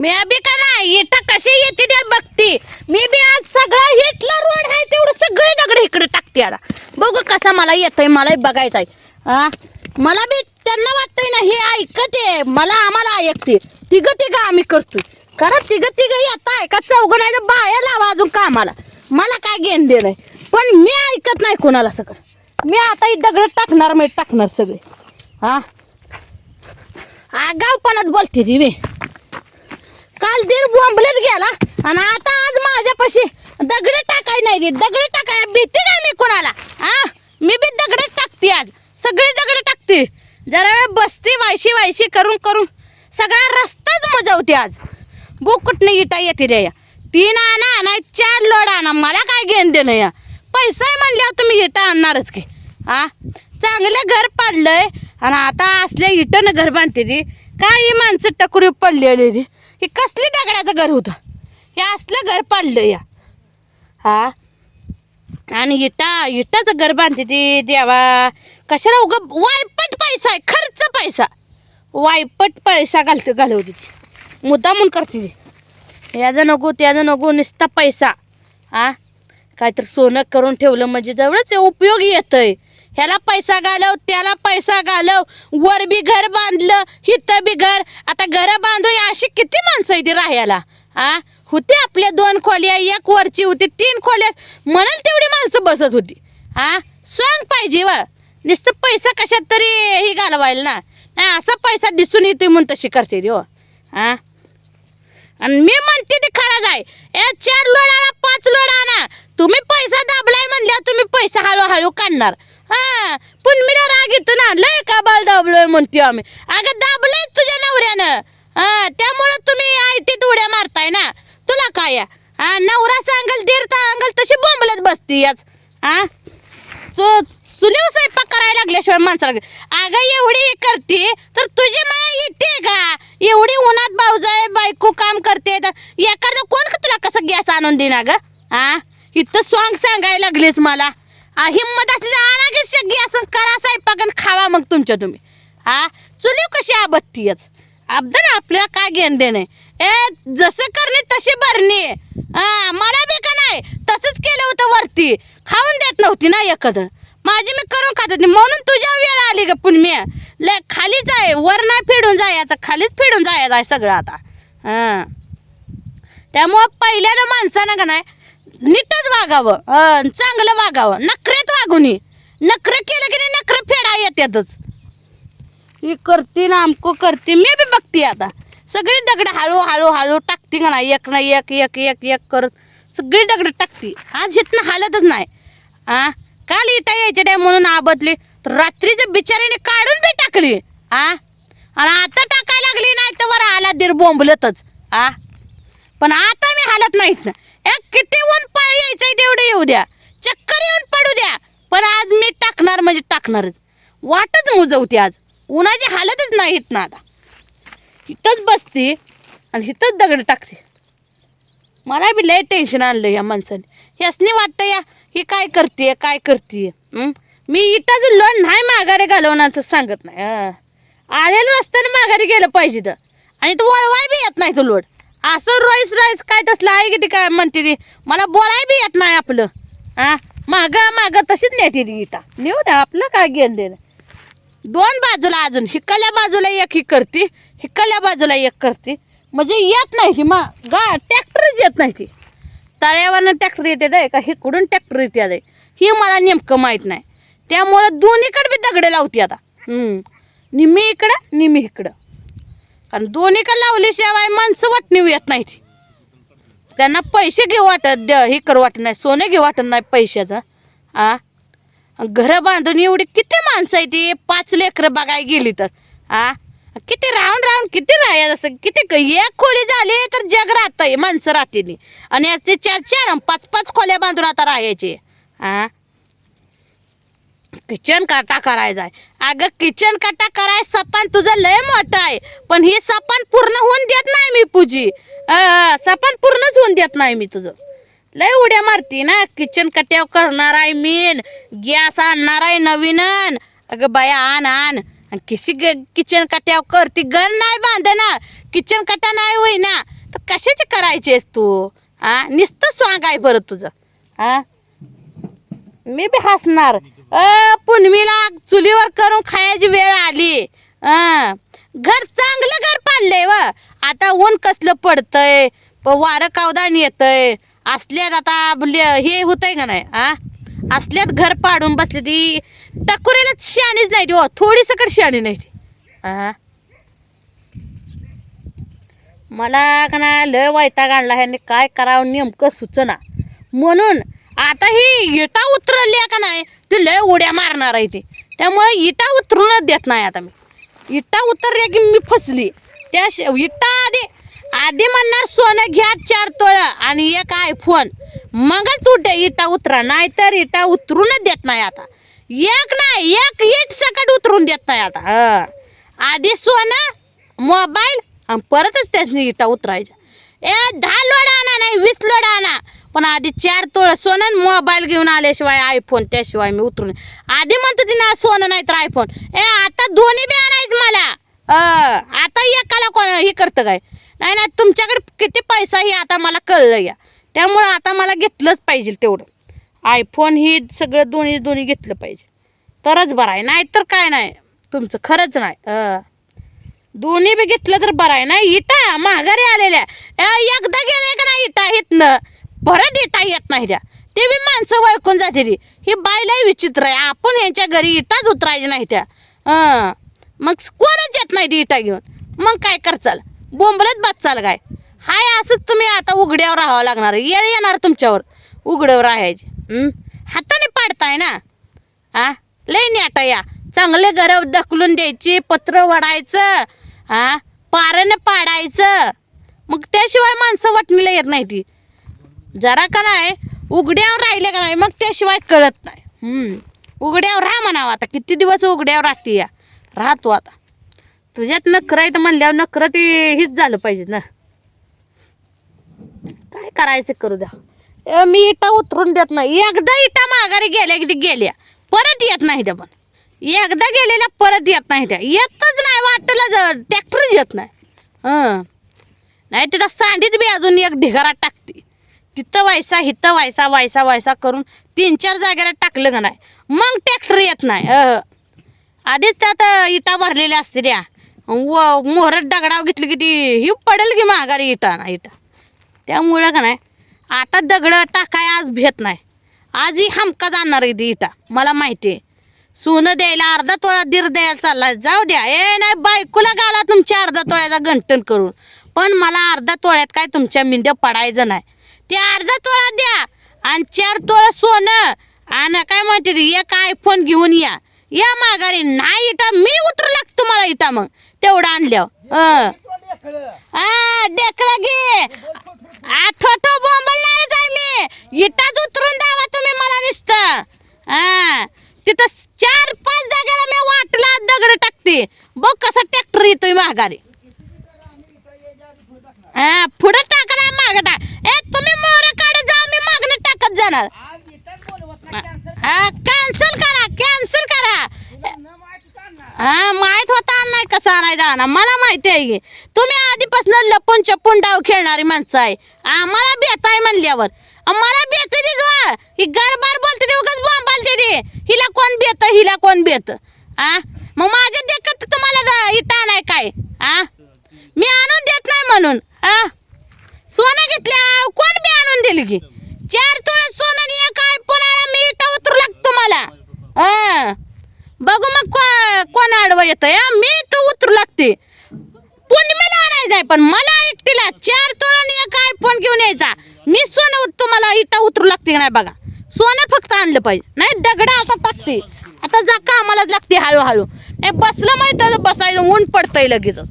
मी बी का नाही? इथं कशी येते द्या बघती? मी बी आज सगळा हिटला रोड आहे तेवढं सगळे दगड इकडे टाकते आता. बघू कसा मला येतंय मला बघायचं आहे हा मला बी त्यांना वाटतंय ना हे ऐकते मला आम्हाला ऐकते. तिघ तिघ आम्ही करतोय. कारण तिघ तिघ येत आहे का चौघ नाही तर बाया लावा अजून कामाला. मला काय घेण देणं पण मी ऐकत नाही कोणाला सगळं. मी आता दगड टाकणार मी टाकणार सगळे. हा आगावपणात बोलते ती मी. काल दीड बोंबलेत गेला आणि आता आज माझ्यापाशी दगड टाकाय नाही गे दगड टाकाय भीती नाही मी कोणाला. हा मी बी दगड टाकते आज. सगळी दगड टाकते. जरा वेळ बसते वायशी वायशी करून करून. सगळा रस्ताच मजवते आज. बोकुटने कुठनं इटा येते रे या. तीन आणा आणा चार लोड आणा. मला काय घेण देणं या? पैसा म्हणल्यावर तुम्ही इटा आणणारच की. हा चांगलं घर पाडलंय आणि आता असल्या इटानं घर बांधते ती. काही माणसं टकरी पडलेली रे हे कसली दगडाचं घर होतं? हे असलं घर पाडलं या. हा? आणि इटा इटाचं घर बांधते ती देवा. कशाला उग वायपट पैसा आहे खर्च पैसा. वायपट पैसा घालते घालवते ती. मुद्दा म्हणून करते ती. याचं नको त्याचं नको नुसता पैसा. हा? काहीतरी सोनं करून ठेवलं म्हणजे जवळच उपयोगी येतंय. ह्याला पैसा घालव त्याला पैसा घालव. वर बी घर बांधलं हिथं बी घर. आता घरं माणसं इथे राहायला. आ? होते आपल्या दोन खोल्या एक वरची होती तीन खोल्या. म्हणाल तेवढी माणसं बसत होती. हा स्वांग पाहिजे व. नुसतं पैसा कशात तरी ही घालवायला ना. नाही असा पैसा दिसून येतोय म्हणून तशी करते ती हो. हा आणि मी म्हणते ते खरंच आहे ए चार लोड आणा पाच लोड आणा. तुम्ही पैसा दाबलाय म्हणल्यावर तुम्ही पैसा हळूहळू काढणार. हा पण मी राग येतो ना. लय का बाल दाबलोय म्हणते आम्ही. अगं दाबलंय तुझ्या नवऱ्यानं. त्यामुळं तुम्ही आयटीत उड्या मारताय ना. तुला काय हा नवरा सांगल दीर सांगल तशी बोंबलत बसती याच. हा? चु चुलीव स्वयंपाक करायला लागल्याशिवाय माणसाला अगं एवढी करते तर तुझी माया येते का? एवढी उन्हात भाऊज आहे बायको काम करते तर एखादं कोण का तुला कसं गॅस आणून देणार ग हा? इथं सॉंग सांगायला लागलेच मला. हिंमत असली आणा की गॅस करा स्वयंपाक आणि खावा मग तुमच्या तुम्ही. हा? चुलीव कशी आबत्तीच याच आपल्याला काय घेण देणे ए जसं करणे तशी भरणी हा मला बी का नाही? तसंच केलं होतं वरती. खाऊन देत नव्हती ना एकत्र माझी मी करून खात होती. म्हणून तुझ्या वेळ आली का पण मी ले खालीच आहे. वर नाही फेडून जायचं. खालीच फेडून जायचं आहे सगळं आता. हां. त्यामुळं पहिल्यानं माणसानं का नाही नीटच वागावं. चांगलं वागावं. नखरेत वागून नखरं केलं की नाही नखरं फेडा येतातच. ही करते ना आमको करते. मी बी टाकते आता. सगळी दगड हळू हळू हळू टाकते का नाही एक ना एक एक एक एक करत. सगळी दगड टाकते. आज इथनं हालतच नाही. हा काल इटा यायच्या टाइम म्हणून आबदली तर रात्रीच्या बिचारीने काढून बी टाकली. हा आणि आता टाकायला लागली नाही तर वर आला दीर बोंबलतच. आ? पण आता मी हालत नाहीच ना एक किती ऊन पाळ यायचंय तेवढे येऊ द्या. चक्कर येऊन पडू द्या. पण आज मी टाकणार म्हणजे टाकणारच. वाटच मुजवते आज. उन्हाची हालतच नाही ना आता. इथंच बसते आणि इथंच दगड टाकते. मला बी लय टेन्शन आणलं या माणसाने. यासनी वाटतं या ही काय करते काय करते मी इटाचं लोन नाही माघारी घालवण्याचं सांगत नाही आलेलं असताना माघारी गेलं पाहिजे तर. आणि तू वळवाय बी येत नाही तो लोड असं रॉईस रॉईस काय तसलं आहे की ती काय म्हणते ती? मला बोलाय बी येत नाही आपलं. हा मागं मागं तशीच नेते ती इटा नेऊ द्या आपलं काय घेण देणं. दोन बाजूला अजून हिकल्या बाजूला एक ही करते हिकल्या बाजूला एक करते. म्हणजे येत नाही ती मग गा ट्रॅक्टरच येत नाही ती. तळ्यावरनं ट्रॅक्टर येते दे का हिकडून ट्रॅक्टर येते दे ही मला नेमकं माहीत नाही. त्यामुळं दोन्हीकडे बी दगडे लावते आता. निम्मी इकडं निम्मी इकडं कारण दोन्हीकडे लावल्याशिवाय माणसं वाटणी येत नाही ती. त्यांना पैसे घेऊ वाटत द- हे करू वाटत नाही. सोनं घेऊ वाटत नाही पैशाचं. आ? घरं बांधून एवढी किती माणसं आहे ती? पाच लेकरं बघायला गेली तर. आ? किती राहून राहून किती राहायचं असं? किती एक खोली झाली तर जग राहतंय माणसं राहतील. आणि याचे चार चार पाच पाच खोल्या बांधून आता राहायचे. हा किचन काटा करायचा आहे. अगं किचन काटा कराय सपान तुझं लय मोठं आहे. पण हे सपान पूर्ण होऊन देत नाही मी पूजी. सपान पूर्णच होऊन देत नाही मी तुझं. लय उड्या मारती ना? किचन कट्याव करणार आहे मीन गॅस आणणार आहे नवीन. अगं बाया आण आण. आणि किशी ग किचन कट्यावर करती गल नाही बांधना किचन कटा नाही होईना. तर कशाचे करायचेस तू? आ? हा स्वांग आहे बरं तुझं. आ? मी बी हसणार. अ पुनमीला चुलीवर करून खायची वेळ आली. घर चांगलं घर पाडलंय व. आता ऊन कसलं पडतंय? प- वारं कावदान येतंय. असल्यात आता हे होतंय का नाही? आ? असल्यात घर पाडून बसले ती. टकुरीला शाणीच नाही ती हो. थोडी सकट शाणी नाही ती. मला का ना लय वैताग आणला ह्याने. काय करावं नेमकं सुचना. म्हणून आता ही इटा उतरली का नाही ती लय उड्या मारणार आहे ती. त्यामुळे इटा उतरूनच देत नाही आता मी. इटा उतरल्या की मी फसली. त्या इटा आधी आधी म्हणणार सोनं घ्या चार तोळं. आणि एक आयफोन मगच उठे इटा उतरा. नाहीतर इटा उतरूनच देत नाही आता. एक नाही एक इट सकट उतरून देत नाही आता. आधी सोनं मोबाईल आणि परतच त्याची इटा उतरायच्या. ए दहा लोड आणा नाही वीस लोड आणा. पण आधी चार तोळ सोनं मोबाईल घेऊन आल्याशिवाय आयफोन त्याशिवाय मी उतरून. आधी म्हणतो ती ना सोनं नाही तर आयफोन ए आता दोन्ही बी आणायचं मला. अ, आता एकाला कोण हे करतं काय? नाही नाही तुमच्याकडे किती पैसा हे आता मला कळलं या. त्यामुळं आता मला घेतलंच पाहिजे तेवढं. आयफोन ही सगळं दोन्ही दोन्ही घेतलं पाहिजे. तरच बरं आहे नाही तर काय नाही. तुमचं खरंच नाही. दोन्ही बी घेतलं तर बरं आहे. ना इटा माघारी आलेल्या. एकदा गेले का नाही इटा इथनं? परत इटा येत नाही त्या. ते बी माणसं वळकून जाते ती. ही बायलाही विचित्र आहे. आपण यांच्या घरी इटाच उतरायची नाही त्या. मग कोणच येत नाही ती इटा घेऊन. मग काय करचाल? बोंबलत चाल काय हाय असंच तुम्ही आता उघड्यावर राहावं लागणार. येळ येणार तुमच्यावर. उघड्यावर राहायचे. हाताने पाडताय ना? हा लय आता या. चांगले गरव ढकलून द्यायची पत्र वडायचं हा पारानं पाडायचं. मग त्याशिवाय माणसं वाटणीला येत नाही ती जरा का नाही उघड्यावर राहिले का नाही मग त्याशिवाय कळत नाही. उघड्यावर राहा म्हणावं आता. किती दिवस उघड्यावर राहते या? राहतो आता. तुझ्यात नखरं आहे तर म्हणल्यावर नखरं ते हीच झालं पाहिजे ना. काय करायचं करू द्या. मी इटा उतरून देत नाही. एकदा इटा माघारी गेल्या की गेल्या. परत येत नाही त्या पण. एकदा गेलेल्या परत येत नाही त्या. येतच नाही वाटलं ट्रॅक्टरच येत नाही. हं. नाही तिथं सांडीत बी अजून एक ढिगारा टाकते. तिथं व्हायचा हिथं व्हायचा व्हायचा व्हायचा करून तीन चार जागेला टाकलं का नाही? मग ट्रॅक्टर येत नाही. आधीच त्यात इटा भरलेल्या असते त्या व मोहरत दगडाव घेतली की ती ही पडेल की माघारी इटा ना इटा. त्यामुळं का नाही आता दगड टाकाय आज भेट नाही. आजही हमका जाणार आहे ती इटा मला माहिती आहे सोनं द्यायला अर्धा तोळा दीर द्यायला चालला जाऊ द्या. ए नाही बायकोला गाला तुमच्या अर्धा तोळ्याचा गंटन करून. पण मला अर्धा तोळ्यात काय तुमच्या मिंद्या पडायचं नाही. ते अर्धा तोळा द्या आणि चार तोळा सोनं आणि काय म्हणते एक आयफोन घेऊन या. या माघारी नाही इटा मी उतरू लागतो मला इटा मग. तेवढं आणल्यावर. हं. आ डेकळं घे आठवतो बोंबलणारच आहे मी इटाच उतरून द्यावा तुम्ही मला नुसतं. हा तिथं चार पाच जागेला मी वाटला दगड टाकते. बघ कसा ट्रॅक्टर येतोय माघारी. हा पुढे टाका नाही मागं टाक. ए तुम्ही मोर काढे जा मी मागणं टाकत जाणार हा कॅन्सल करा कॅन्सल करा हा माहीत होता नाही कसा आणायचा आणा. मला माहिती आहे की तुम्ही आधीपासून लपून चपून डाव खेळणारी माणसं आहे. आम्हाला आहे म्हणल्यावर. मला मला बेत दिसवा ही गरबार बोलते ते उगाच बोंबालते ते. हिला कोण बेत हिला कोण बेत आ? मग माझ्या देखत तुम्हाला इटा नाही काय? आ? मी आणून देत नाही म्हणून. आ? सोनं घेतल्या कोण बी आणून दिली की? चार तोळा सोनं काय पुन्हा मी इटा उतरू लागतो तुम्हाला. हा बघू मग को- कोण आडवं येतं या मी तो उतरू लागते. पौर्णिमेला आणायचं आहे? पण मला एकटीला चार तोरण आणि एक आयफोन घेऊन यायचा. मी सोनं उत- तुम्हाला इटा उतरू लागते नाही बघा? सोनं फक्त आणलं पाहिजे. नाही दगडा आता टाकते. आता जा कामालाच लागते हळूहळू. नाही बसलं माहिती बसायचं ऊन पडतंय लगेचच.